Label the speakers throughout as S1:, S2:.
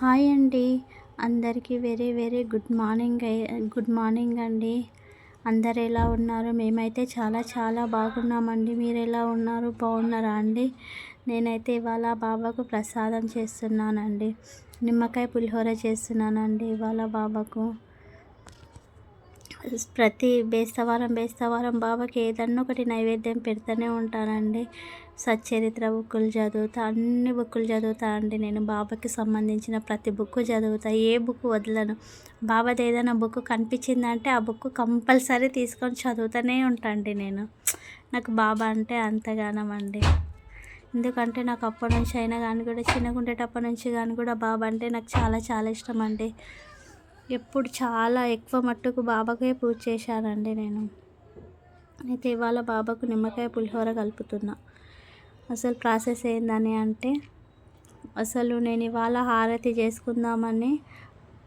S1: Hi అండి. అందరికీ very very good morning good morning అండి. అందరు ఎలా ఉన్నారు? మేమైతే చాలా చాలా బాగున్నామండి. మీరు ఎలా ఉన్నారు? బాగున్నారా అండి? నేనైతే ఇవాళ బాబాకు ప్రసాదం చేస్తున్నానండి. నిమ్మకాయ పులిహోర చేస్తున్నానండి ఇవాళ బాబాకు. ప్రతి బేస్తవారం బేస్తవారం బాబాకి ఏదన్నా ఒకటి నైవేద్యం పెడుతూనే ఉంటానండి. సచ్చరిత్ర బుక్కులు చదువుతా అన్ని బుక్కులు చదువుతా అండి. నేను బాబాకి సంబంధించిన ప్రతి బుక్ చదువుతా. ఏ బుక్ వదలను? బాబాది ఏదైనా బుక్ కనిపించిందంటే ఆ బుక్ కంపల్సరీ తీసుకొని చదువుతూనే ఉంటాండి నేను. నాకు బాబా అంటే అంతగానం అండి. ఎందుకంటే నాకు అప్పటి నుంచి అయినా కానీ కూడా చిన్నగా ఉండేటప్పటి నుంచి కానీ కూడా బాబా అంటే నాకు చాలా చాలా ఇష్టం అండి. ఎప్పుడు చాలా ఎక్కువ మట్టుకు బాబాకే పూజ చేశానండి నేను. అయితే ఇవాళ బాబాకు నిమ్మకాయ పులిహోర కలుపుతున్నా. అసలు ప్రాసెస్ ఏందని అంటే అసలు నేను ఇవాళ హారతి చేసుకుందామని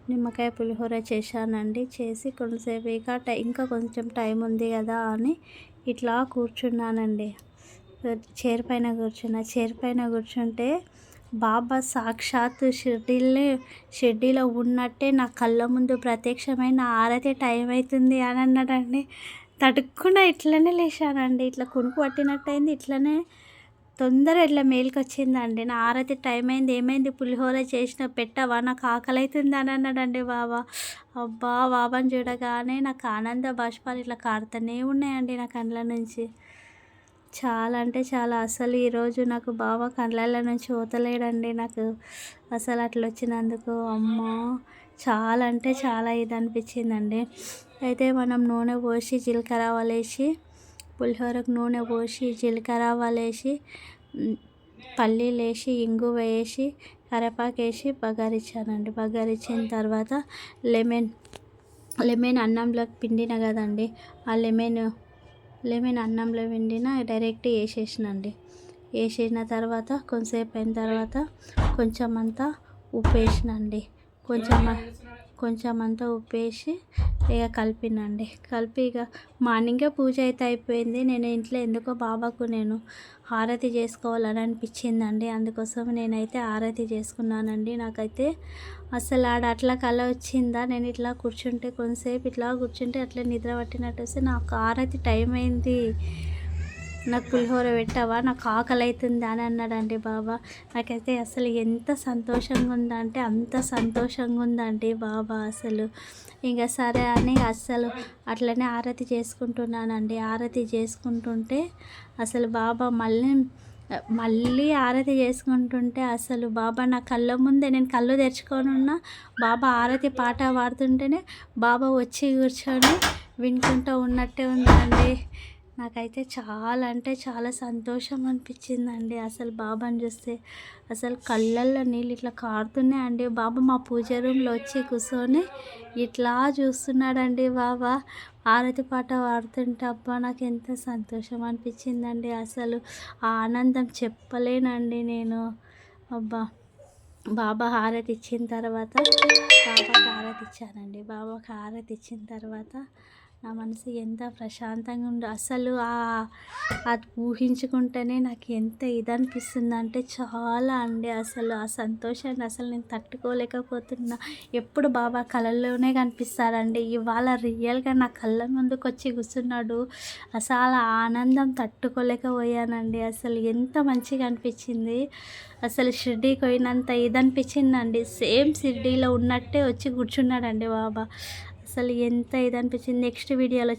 S1: నిమ్మకాయ పులిహోర చేశానండి. చేసి కొంతసేపు ఇక ఇంకా కొంచెం టైం ఉంది కదా అని ఇట్లా కూర్చున్నానండి. చైర్ పైన కూర్చున్న. చైర్ పైన కూర్చుంటే బాబా సాక్షాత్ షిర్డీలో షిర్డీలో ఉన్నట్టే నా కళ్ళ ముందు ప్రత్యక్షమైన ఆరతి టైం అవుతుంది అని అన్నాడండి. తడుక్కుండా ఇట్లనే లేచానండి. ఇట్లా కొనుక్కు పట్టినట్టయింది ఇట్లనే తొందర ఇట్లా మేలుకొచ్చిందండి. నా ఆరతి టైం అయింది ఏమైంది? పులిహోర చేసిన పెట్టవా నాకు ఆకలి అవుతుంది అని అన్నాడండి బాబా. అబ్బా బాబాని చూడగానే నాకు ఆనంద బాష్పాలు ఇట్లా కారుతూనే ఉన్నాయండి నా కళ్ళ నుంచి. చాలా అంటే చాలా. అసలు ఈరోజు నాకు బావ కళ్ళ నుంచి ఊతలేడండి నాకు. అసలు అట్లా వచ్చినందుకు అమ్మో! చాలా అంటే చాలా ఇది అనిపించిందండి. అయితే మనం నూనె పోసి జీలకర్ర వలేసి పులిహోరకు నూనె పోసి జీలకర్ర వలేసి పల్లీలు వేసి ఇంగు వేసి కరేపాకు వేసి బగారిచ్చానండి బగారిచ్చిన తర్వాత లెమన్ లెమన్ అన్నంలోకి పిండిన కదండి ఆ లెమన్ లెమన్ అన్నంలో వండిన డైరెక్ట్ వేసేసినండి. వేసేసిన తర్వాత కొంతసేపు అయిన తర్వాత కొంచెం అంతా ఉప్పు వేసినండి. కొంచెం కొంచెం అంతా ఉప్పు వేసి ఇక కలిపినండి. కలిపి ఇక మార్నింగే పూజ అయితే అయిపోయింది. నేను ఇంట్లో ఎందుకో బాబాకు నేను హారతి చేసుకోవాలని అనిపించిందండి. అందుకోసం నేనైతే హారతి చేసుకున్నానండి. నాకైతే అసలు ఆడ అట్లా కళ వచ్చిందా? నేను ఇట్లా కూర్చుంటే కొంతసేపు ఇట్లా కూర్చుంటే అట్లా నిద్ర పట్టినట్టు వస్తే నాకు హారతి టైం అయింది. నాకు పులిహోర పెట్టావా? నాకు ఆకలి అవుతుంది అని అన్నాడండి బాబా. నాకైతే అసలు ఎంత సంతోషంగా ఉందంటే అంత సంతోషంగా ఉందండి బాబా అసలు. ఇంకా సరే అని అస్సలు అట్లనే ఆరతి చేసుకుంటున్నానండి. ఆరతి చేసుకుంటుంటే అసలు బాబా మళ్ళీ మళ్ళీ ఆరతి చేసుకుంటుంటే అసలు బాబా నా కళ్ళ ముందే నేను కళ్ళు తెరుచుకొనున్నా బాబా ఆరతి పాట పాడుతుంటేనే బాబా వచ్చి కూర్చొని వినుకుంటూ ఉన్నట్టే ఉందండి. నాకైతే చాలా అంటే చాలా సంతోషం అనిపించిందండి అసలు బాబాని చూస్తే అసలు కళ్ళల్లో నీళ్ళు ఇట్లా కారుతున్నాయండి బాబా మా పూజ రూమ్లో వచ్చి కూర్చొని ఇట్లా చూస్తున్నాడండి బాబా. ఆరతి పాట పాడుతుంటే అబ్బా నాకు ఎంత సంతోషం అనిపించిందండి అసలు ఆ ఆనందం చెప్పలేనండి నేను. అబ్బా బాబా హారతి ఇచ్చిన తర్వాత బాబాకి హారతి ఇచ్చానండి బాబాకి హారతి ఇచ్చిన తర్వాత నా మనసు ఎంత ప్రశాంతంగా ఉందో అసలు అది ఊహించుకుంటేనే నాకు ఎంత ఇది అనిపిస్తుంది అంటే చాలా అండి అసలు ఆ సంతోషాన్ని అసలు నేను తట్టుకోలేకపోతున్నా. ఎప్పుడు బాబా కళల్లోనే కనిపిస్తారండి. ఇవాళ రియల్గా నా కళ్ళ ముందుకు వచ్చి కూర్చున్నాడు. అసలు ఆనందం తట్టుకోలేకపోయానండి. అసలు ఎంత మంచిగా అనిపించింది. అసలు షిర్డీకి పోయినంత ఇది అనిపించిందండి సేమ్ షిర్డీలో ఉన్నట్టే వచ్చి కూర్చున్నాడండి బాబా. అసలు ఎంత ఇది అనిపించింది నెక్స్ట్ వీడియోలో